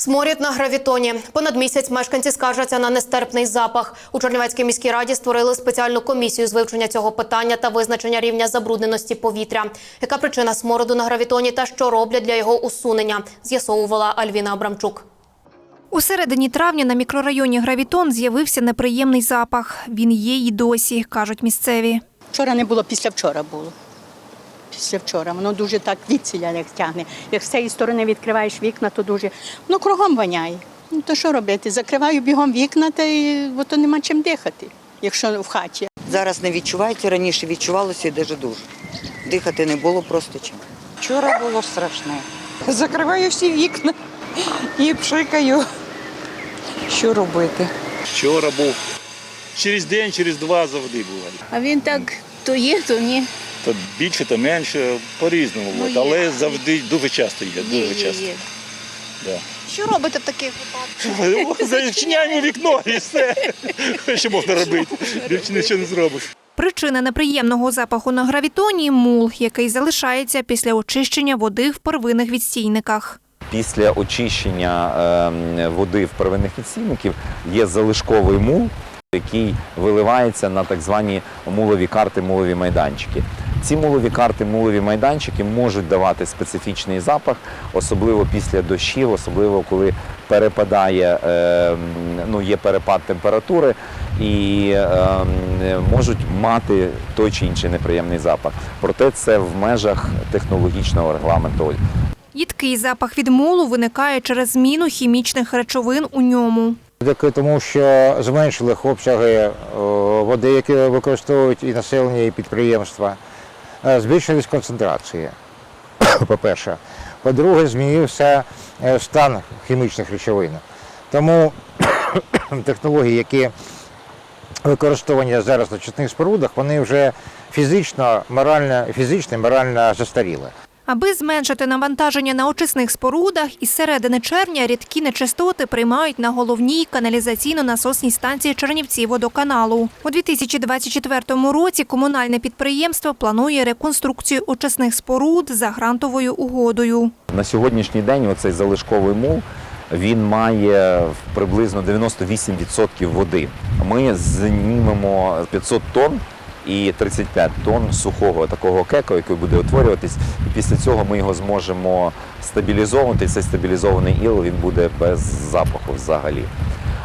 Сморід на гравітоні. Понад місяць мешканці скаржаться на нестерпний запах. У Чернівецькій міській раді створили спеціальну комісію з вивчення цього питання та визначення рівня забрудненості повітря. Яка причина смороду на гравітоні та що роблять для його усунення? З'ясовувала Альвіна Абрамчук. У середині травня на мікрорайоні Гравітон з'явився неприємний запах. Він є й досі, кажуть місцеві. Вчора не було, після вчора було. Після вчора. Воно дуже так відціля як тягне. Як з цієї сторони відкриваєш вікна, то дуже ну кругом воняє. Ну то що робити? Закриваю бігом вікна, та й бо то нема чим дихати, якщо в хаті. Зараз не відчувається, раніше відчувалося і дуже дуже. Дихати не було просто чим. Вчора було страшне. Закриваю всі вікна і пшикаю. Що робити? Вчора був. Через день, через два завжди бували. А він так то є, то ні. То більше, то менше, по-різному. Ну, от. є. Але завжди дуже часто є, дуже часто. Да. Що робите в таких випадках? Зачиняємо вікно і все. Що можна робити? Більше нічого не зробиш. Причина неприємного запаху на гравітоні мул, який залишається після очищення води в первинних відстійниках. Після очищення ем, води в первинних відстійників є залишковий мул, який виливається на так звані мулові карти, мулові майданчики. Ці мулові карти, мулові майданчики можуть давати специфічний запах, особливо після дощів, особливо коли перепадає, ем, ну, є перепад температури і ем, можуть мати той чи інший неприємний запах. Проте це в межах технологічного регламенту Їдкий запах від мулу виникає через зміну хімічних речовин у ньому. Дякую тому, що зменшили обсяги води, які використовують і населення, і підприємства. Е, Збільшились концентрації, по-перше. По-друге, змінився е, стан хімічних речовин. Тому технології, які використовані зараз на чесних спорудах, вони вже фізично, морально, фізично і морально застаріли. Аби зменшити навантаження на очисних спорудах, із середини червня рідкі нечистоти приймають на головній каналізаційно-насосній станції Чернівці водоканалу. У 2024 році комунальне підприємство планує реконструкцію очисних споруд за грантовою угодою. На сьогоднішній день оцей залишковий мул він має приблизно 98% води. Ми знімемо 500 тонн і 35 тонн сухого такого кеку, який буде утворюватись. І після цього ми його зможемо стабілізовувати. Цей стабілізований іл він буде без запаху взагалі.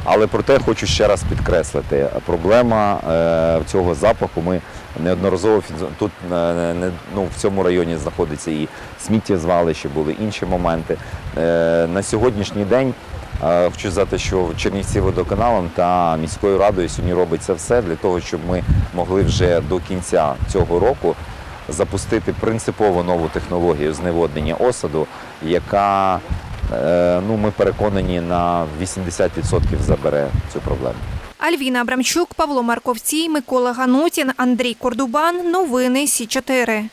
Але проте хочу ще раз підкреслити, проблема е, цього запаху. Ми неодноразово тут е, не, ну, в цьому районі знаходиться і сміттєзвалище, були інші моменти. Е, на сьогоднішній день хочу сказати, що Чернівці водоканалом та міською радою сьогодні робиться все для того, щоб ми могли вже до кінця цього року запустити принципово нову технологію зневоднення осаду, яка е, ну, ми переконані на 80% забере цю проблему. Альвіна Абрамчук, Павло Марковцій, Микола Ганутін, Андрій Кордубан. Новини Сі 4